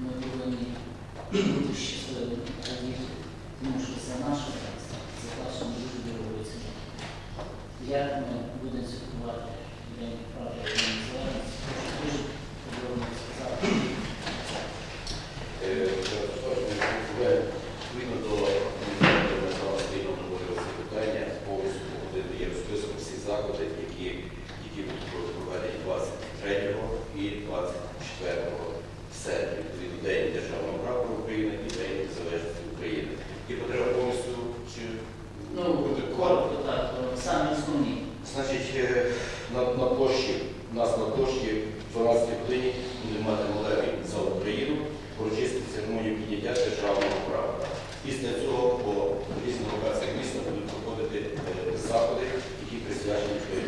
ми повинні бути щасливими радіти, тому що за наша праця, це власне дуже дорого ціна. Як ми будемо святкувати День права і незалежності, прийняття державного права. Після цього по різних локаціях міста будуть проходити е, заходи, які присвячені.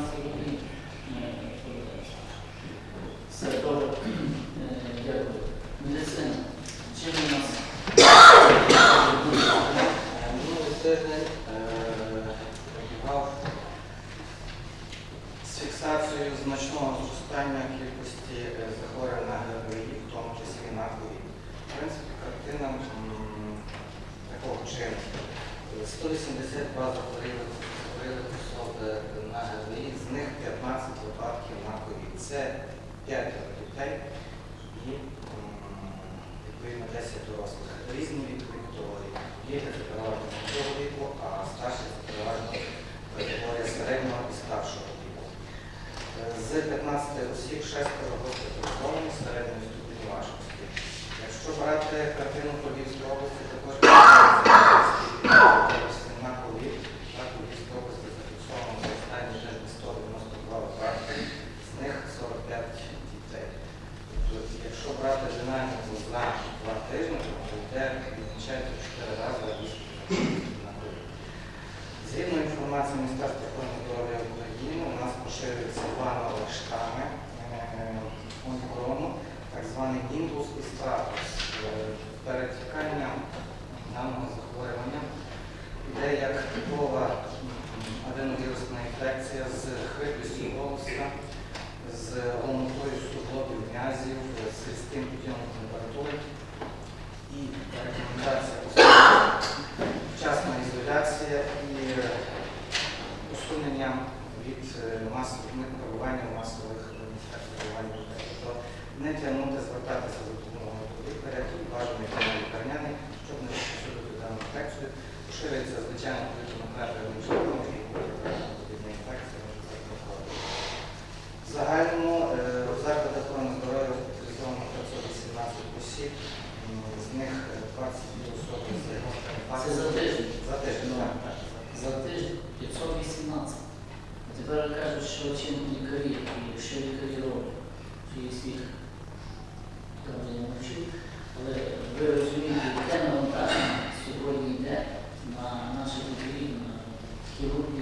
council дітей переважно молодого віку, а старші це переважно середнього і старшого віку. З 15 осіб 6 госпіталізовані середньої ступені важкості. Якщо брати картину Подільської області, також йде як типова аденовірусна інфекція з хриплістю волоса, з головнотою суглобів м'язів, з сільським потягом температури. І рекомендація кажуть, що чим лікарі і що лікарі роблять, що є там не я. Але ви розумієте, яке навантаження сьогодні йде на наших лікарі, на хірургію.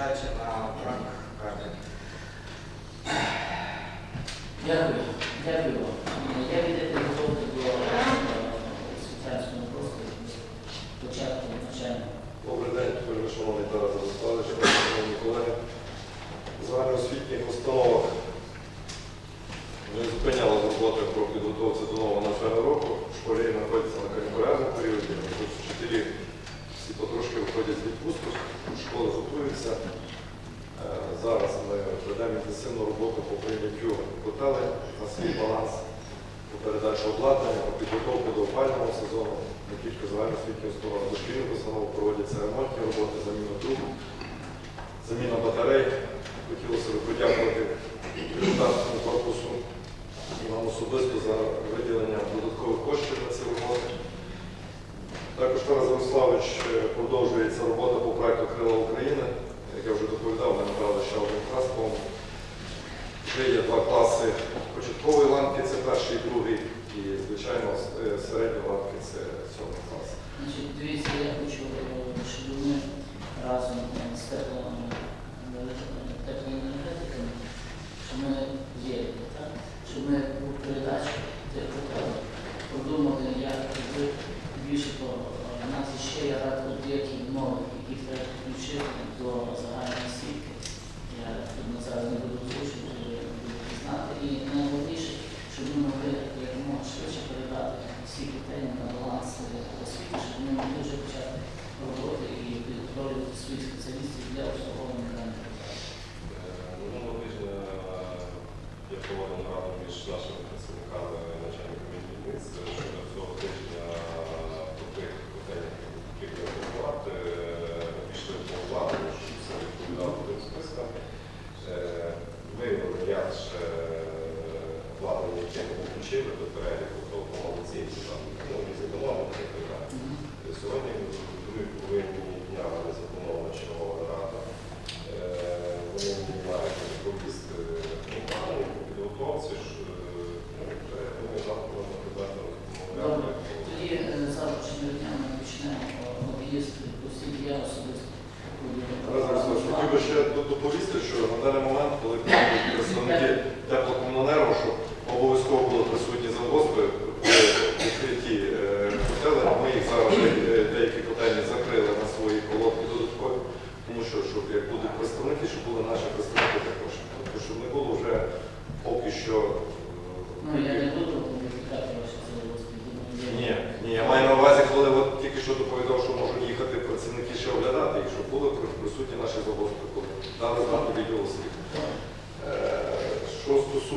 зважаючи на ранг кардіо. Дякую. Дякую вам. галереї. Хотілося б подякувати депутатському корпусу і вам особисто за виділення додаткових коштів на ці роботи. Також Тарас Ярославович е, продовжується робота.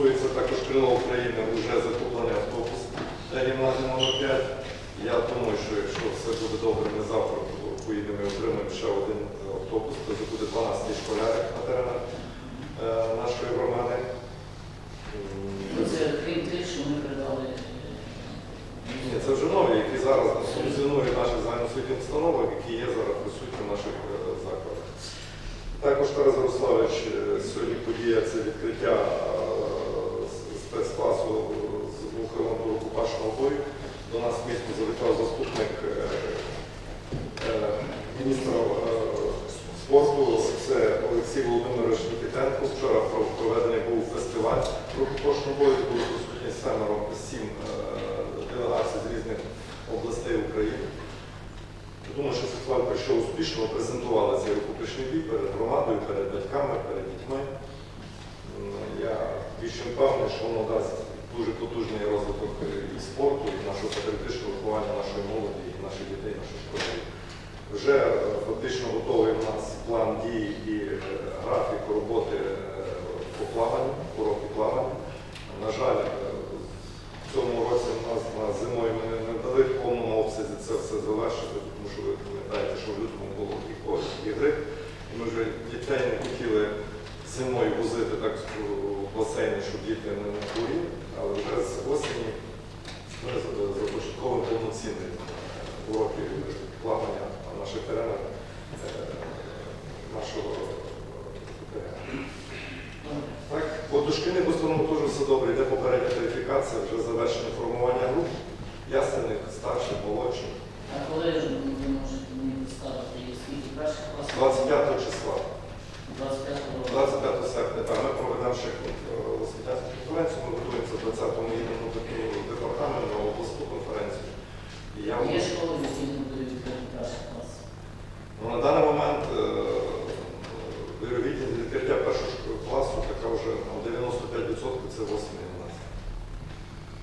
стосується також крила України вже закуплений автобус гімназії номер 5 Я думаю, що якщо все буде добре, ми завтра поїдемо і отримаємо ще один автобус, то це буде 12 школярів на теренах е, нашої громади. Ну, це крім ми передали. Е, Ні, це вже нові, які зараз функціонують в наших загальноосвітніх установах, які є зараз присутні в наших е, закладах. Також Тарас Ярославович сьогодні подія це відкриття До нас в місто завітав заступник е, е, міністра е, спорту. Це Олексій Володимирович Нікітенко. Вчора про- проведений був фестиваль рукопашного бою, де було присутні семеро, сім делегацій з різних областей України. Думаю, що фестиваль пройшов успішно, презентували цей рукопашний бій перед громадою, перед батьками, перед дітьми. Я більше впевнений, що воно дасть дуже потужний розвиток і спорту, і нашого патріотичного виховання нашої молоді, і наших дітей, наших школярів. Вже е, фактично готовий у нас план дій і е, графік роботи е, по плаванню, уроки плавання. На жаль, е, в цьому році у нас на зимою ми не- вдали в повному обсязі це все завершити, тому що ви пам'ятаєте, що в лютому було і ковід, і ми вже дітей не хотіли зимою возити так у басейни, щоб діти не хворіли, але вже з осені ми за- започатковуємо повноцінний урок плавання на наших теренах е, нашого. Так, по дошкільних установах теж все добре, йде попередня верифікація, вже завершено формування груп, ясельних, старших, молодших. А коли ж ви можете мені поставити скільки перших класів? 25 числа, 25 року. 25 серпня, так, ми проведемо ще е, освітянську конференцію, ми готуємося 20-му їдемо до департаменту на обласну конференцію. І я Є школи, в яких не буде відкрити перший клас. Ну, на даний момент е, вірогідність відкриття першого шк- класу така вже на 95% це 8 11.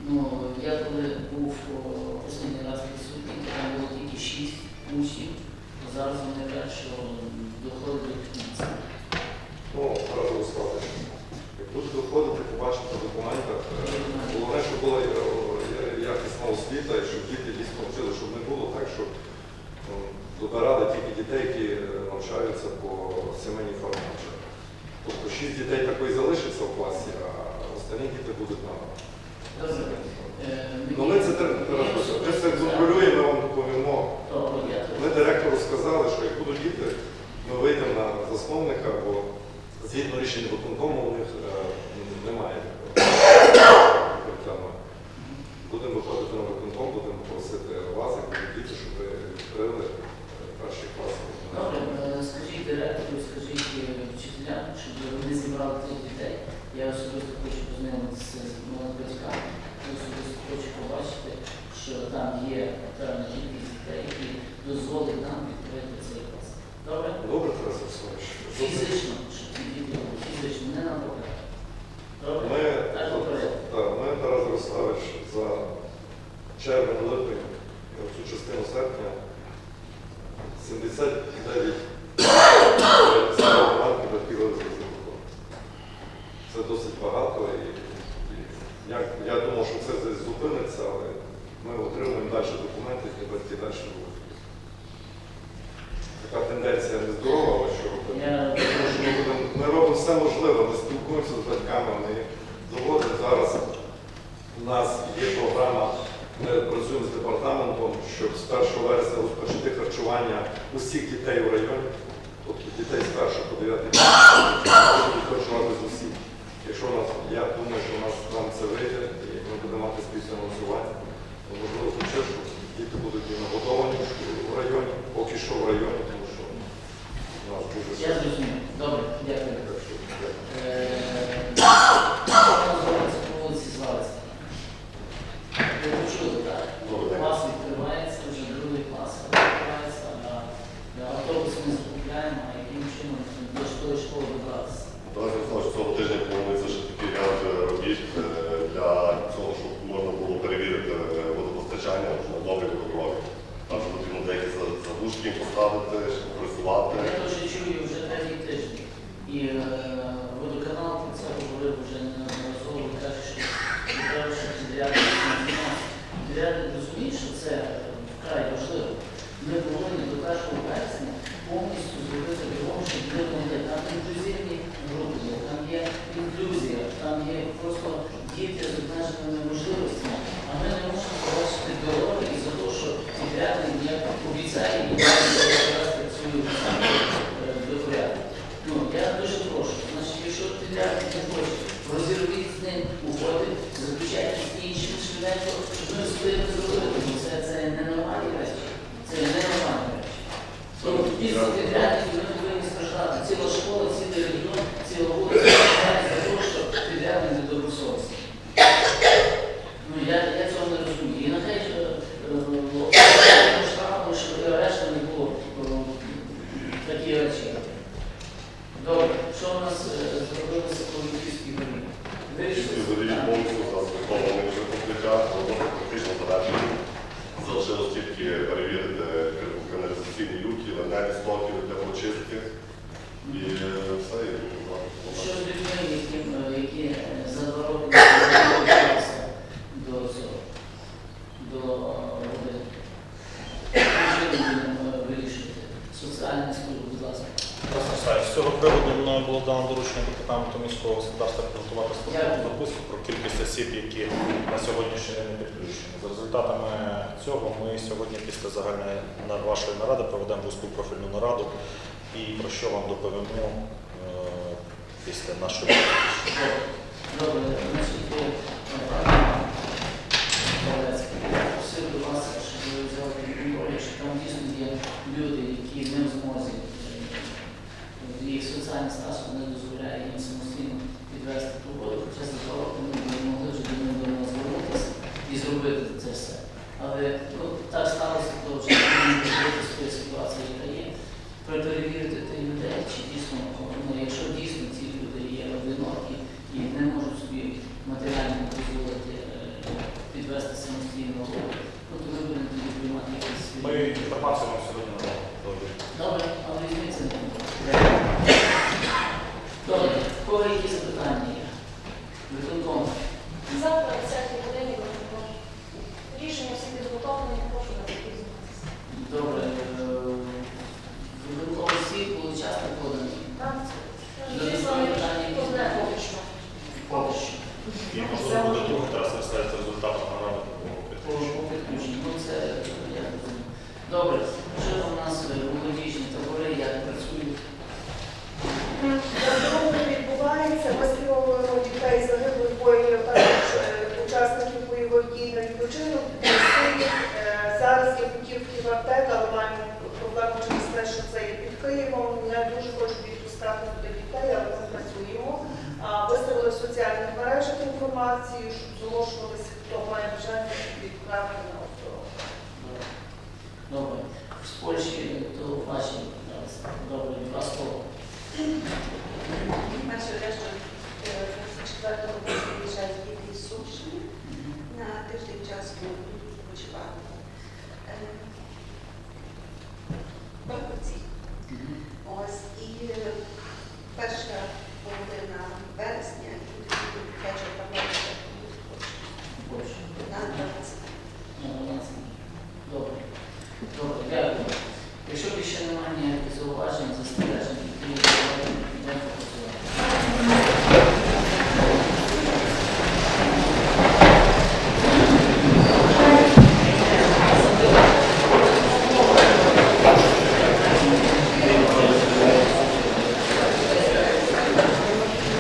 Ну, я коли був о, останній раз присутній, то там було тільки 6 учнів. Зараз вони кажуть, що доходить до кінця. Ну, одразу розказати. Як буде доходити, побачити в документах. е, Головне, щоб була е, якісна освіта і щоб діти дійсно вчили, щоб не було так, що ну, добирали тільки дітей, які е, навчаються по сімейній формі навчання. Тобто шість дітей такої залишиться в класі, а останні діти будуть на Добре. Е, Ну ми це тр- Тарас, ми це контролюємо, ми вам доповімо. Добре, я Ми директору сказали, що як будуть діти, ми вийдемо на засновника, бо згідно рішення виконкому у них е, немає. Тобто, Будемо виходити на виконком, будемо просити вас, як будуть діти, щоб ви відкрили е, перший клас. Добре, е, скажіть директору, скажіть е, вчителям, щоб вони зібрали тих дітей. Я особисто хочу познайомитися з моїми батьками. Я особисто хочу побачити, що там є певна кількість дітей, які дозволить нам відкрити цей клас. Добре? Добре, Тарас Олександрович. Фізично, щоб ці діти були фізично, не на папері. Добре? Ми, Так, добре. так, ми, Тарас Ярославович, за червень, липень і оцю частину серпня 79 банків відкрили з Це досить багато і, і я, я думав, що це десь зупиниться, але ми отримуємо далі документи, і батьки далі будуть. Така тенденція нездорова, що? Тому що ми, будемо, ми робимо все можливе, ми спілкуємося з батьками, ми доводимо зараз. У нас є програма, ми працюємо з департаментом, щоб з 1 вересня розпочати харчування усіх дітей в районі, тобто дітей з 1 по 9 будуть харчувати з усіх. Якщо у нас, я думаю, що у нас нам це вийде, і ми будемо мати співфінансування, то можливо, хоча що діти будуть і нагодовані в районі, поки що в районі, тому що у нас дуже Я зрозумів. Добре, дякую. очистки і е, все, і Що з людьми, е, які е, за до цього, до вирішити? Соціальні служби, будь ласка. З цього приводу мною було дано доручення департаменту міського господарства підготувати статутну записку про кількість осіб, які на сьогоднішній день не підключені. За результатами цього ми сьогодні після загальної вашої наради проведемо вузьку профільну нараду і про що вам доповімо е, після нашої Добре, значить, просив до вас, щоб ви взяли відповідь, якщо там дійсно є люди, які не в змозі, їх соціальний статус не дозволяє їм самостійно відвести ту воду, хоча за два ми могли вже до нього звернутися і зробити. перший решта 24 року виїжджає з Білої Сумщини на тиждень часу почувати. Е, Ось і е, перша